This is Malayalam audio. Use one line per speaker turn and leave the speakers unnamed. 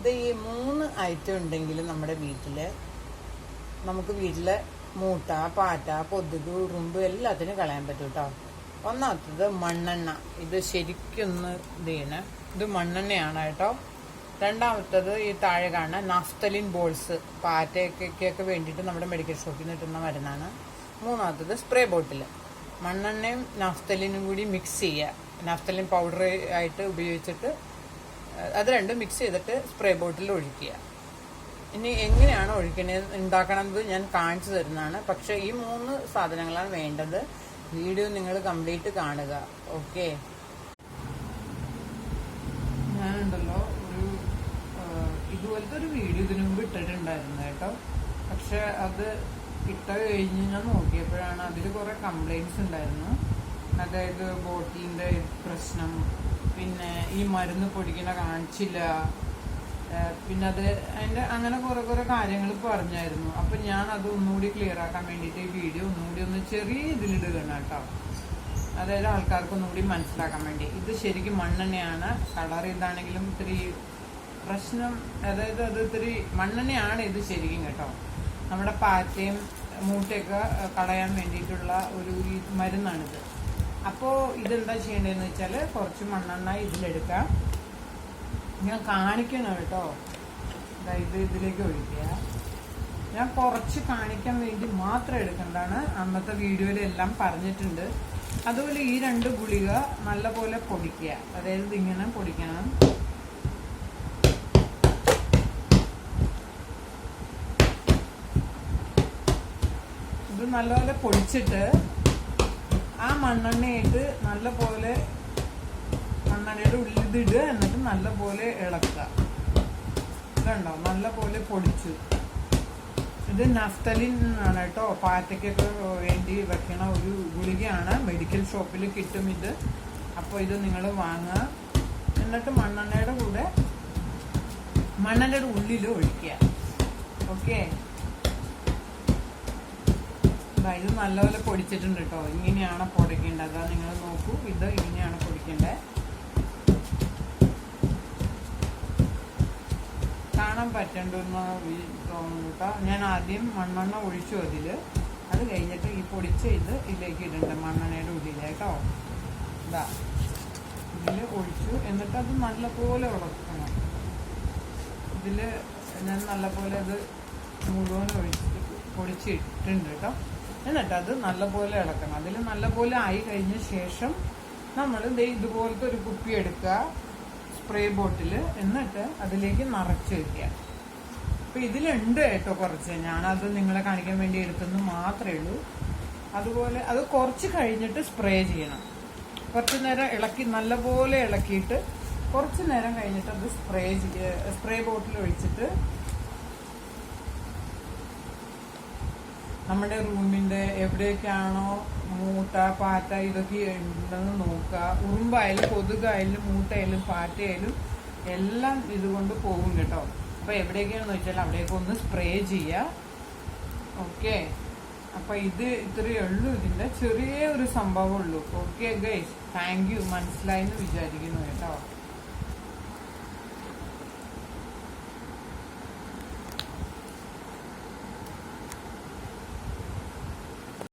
ഇത് ഈ മൂന്ന് ഐറ്റം ഉണ്ടെങ്കിൽ നമ്മുടെ വീട്ടിൽ നമുക്ക് വീട്ടിലെ മൂട്ട പാറ്റ കൊതുക് ഉറുമ്പ് എല്ലാത്തിനും കളയാൻ പറ്റും കേട്ടോ ഒന്നാമത്തത് മണ്ണെണ്ണ. ഇത് ശരിക്കൊന്ന് ഇത് ചെയ്യണേ. ഇത് മണ്ണെണ്ണയാണ് കേട്ടോ. രണ്ടാമത്തത് ഈ താഴെ കാണുന്ന നഫ്തലിൻ ബോൾസ് പാറ്റയ്ക്കൊക്കെ വേണ്ടിയിട്ട് നമ്മുടെ മെഡിക്കൽ ഷോപ്പിൽ നിന്ന് കിട്ടുന്ന മരുന്നാണ്. മൂന്നാമത്തത് സ്പ്രേ ബോട്ടിൽ മണ്ണെണ്ണയും നഫ്തലിനും കൂടി മിക്സ് ചെയ്യുക. നഫ്തലിൻ പൗഡർ ആയിട്ട് ഉപയോഗിച്ചിട്ട് അത് രണ്ടും മിക്സ് ചെയ്തിട്ട് സ്പ്രേ ബോട്ടിൽ ഒഴിക്കുക. ഇനി എങ്ങനെയാണ് ഒഴിക്കണത് ഉണ്ടാക്കണമെന്ന് ഞാൻ കാണിച്ചു തരുന്നതാണ്. പക്ഷെ ഈ മൂന്ന് സാധനങ്ങളാണ് വേണ്ടത്. വീഡിയോ നിങ്ങൾ കംപ്ലീറ്റ് കാണുക. ഓക്കെ ഞാനുണ്ടല്ലോ ഒരു ഇതുപോലത്തെ ഒരു വീഡിയോ ഇതിനു മുമ്പ് ഇട്ടിട്ടുണ്ടായിരുന്നു കേട്ടോ. പക്ഷെ അത് ഇട്ട കഴിഞ്ഞ് ഞാൻ നോക്കിയപ്പോഴാണ് അതിൽ കുറെ കംപ്ലൈന്റ്സ് ഉണ്ടായിരുന്നു. അതായത് ബോട്ടിലിന്റെ പ്രശ്നം പിന്നെ ഈ മരുന്ന് പൊടിക്കണ കാണിച്ചില്ല. പിന്നെ അത് അതിന്റെ അങ്ങനെ കുറെ കുറെ കാര്യങ്ങൾ പറഞ്ഞായിരുന്നു. അപ്പൊ ഞാൻ അത് ഒന്നുകൂടി ക്ലിയർ ആക്കാൻ വേണ്ടിയിട്ട് ഈ വീഡിയോ ഒന്നുകൂടി ഒന്ന് ചെറിയ ഇതിലിടുകയാണ് കേട്ടോ. അതായത് ആൾക്കാർക്ക് ഒന്നുകൂടി മനസ്സിലാക്കാൻ വേണ്ടി. ഇത് ശരിക്കും മണ്ണെണ്ണയാണ്. കളർ ഇതാണെങ്കിലും ഇത്തിരി പ്രശ്നം അതായത് അത് ഇത്തിരി മണ്ണെണ്ണയാണ് ഇത് ശരിക്കും കേട്ടോ. നമ്മുടെ പാറ്റയും മൂട്ടയൊക്കെ കളയാൻ വേണ്ടിയിട്ടുള്ള ഒരു മരുന്നാണിത്. അപ്പോൾ ഇതെന്താ ചെയ്യേണ്ടതെന്ന് വെച്ചാൽ കുറച്ച് മണ്ണെണ്ണ ഇതിലെടുക്കാം. ഞാൻ കാണിക്കണം കേട്ടോ. ഇത് ഇതിലേക്ക് ഒഴിക്കുക. ഞാൻ കുറച്ച് കാണിക്കാൻ വേണ്ടി മാത്രം എടുക്കേണ്ടതാണ് അന്നത്തെ വീഡിയോയിലെല്ലാം പറഞ്ഞിട്ടുണ്ട്. അതുപോലെ ഈ രണ്ട് ഗുളിക നല്ലപോലെ പൊടിക്കുക. അതായത് ഇങ്ങനെ പൊടിക്കണം. ഇത് നല്ലപോലെ പൊടിച്ചിട്ട് ആ മണ്ണെണ്ണയായിട്ട് നല്ലപോലെ മണ്ണെണ്ണയുടെ ഉള്ളിൽ ഇത് എന്നിട്ട് നല്ലപോലെ ഇളക്കുക. ഇതുണ്ടോ? നല്ലപോലെ പൊടിച്ച്. ഇത് നഫ്തലിൻ ആണ് കേട്ടോ. പാറ്റയ്ക്കൊക്കെ വേണ്ടി വെക്കണ ഒരു ഗുളികയാണ്. മെഡിക്കൽ ഷോപ്പിൽ കിട്ടും ഇത്. അപ്പോൾ ഇത് നിങ്ങൾ വാങ്ങുക. എന്നിട്ട് മണ്ണെണ്ണയുടെ കൂടെ മണ്ണെണ്ണയുടെ ഉള്ളിൽ ഒഴിക്കുക. ഓക്കെ? ഇത് നല്ലപോലെ പൊടിച്ചിട്ടുണ്ട് കേട്ടോ ഇങ്ങനെയാണ് പൊടിക്കേണ്ടത്. അതാ നിങ്ങൾ നോക്കൂ ഇത് ഇങ്ങനെയാണ് പൊടിക്കേണ്ടത്. കാണാൻ പറ്റണ്ടെന്ന് തോന്നുന്നു കേട്ടോ ഞാൻ ആദ്യം മണ്ണെണ്ണ ഒഴിച്ചു അതിൽ. അത് കഴിഞ്ഞിട്ട് ഈ പൊടിച്ച ഇത് ഇതിലേക്ക് ഇടണ്ട മണ്ണെണ്ണയുടെ ഉള്ളിൽ കേട്ടോ. ഇതാ ഇതിൽ ഒഴിച്ചു. എന്നിട്ട് അത് നല്ലപോലെ ഉറക്കണം ഇതിൽ ഞാൻ നല്ലപോലെ അത് മുഴുവൻ ഒഴിച്ച് പൊടിച്ചിട്ടുണ്ട് കേട്ടോ എന്നിട്ട് അത് നല്ലപോലെ ഇളക്കണം. അതിൽ നല്ലപോലെ ആയി കഴിഞ്ഞ ശേഷം നമ്മൾ ഇതുപോലത്തെ ഒരു കുപ്പി എടുക്കുക സ്പ്രേ ബോട്ടിൽ എന്നിട്ട് അതിലേക്ക് നിറച്ച് വയ്ക്കുക അപ്പം ഇതിലുണ്ട് കേട്ടോ കുറച്ച്. ഞാനത് നിങ്ങളെ കാണിക്കാൻ വേണ്ടി എടുത്തെന്ന് മാത്രമേ ഉള്ളൂ. അതുപോലെ അത് കുറച്ച് കഴിഞ്ഞിട്ട് സ്പ്രേ ചെയ്യണം. കുറച്ച് നേരം ഇളക്കി നല്ലപോലെ ഇളക്കിയിട്ട് കുറച്ച് നേരം കഴിഞ്ഞിട്ട് അത് സ്പ്രേ സ്പ്രേ ബോട്ടിൽ ഒഴിച്ചിട്ട് നമ്മുടെ റൂമിന്റെ എവിടെയൊക്കെയാണോ മൂട്ട പാറ്റ ഇതൊക്കെ ഉണ്ടെന്ന് നോക്കുക. ഉറുമ്പായാലും കൊതുകായാലും മൂട്ടയായാലും പാറ്റയായാലും എല്ലാം ഇതുകൊണ്ട് പോകും കേട്ടോ. അപ്പൊ എവിടെയൊക്കെയാണെന്ന് വെച്ചാൽ അവിടെയൊക്കെ ഒന്ന് സ്പ്രേ ചെയ്യുക. ഓക്കെ. അപ്പൊ ഇത് ഇത്രയേ ഉള്ളൂ. ഇതിന്റെ ചെറിയ ഒരു സംഭവം ഉള്ളൂ. Okay guys. Thank you. മനസ്സിലായി എന്ന് വിചാരിക്കുന്നു കേട്ടോ.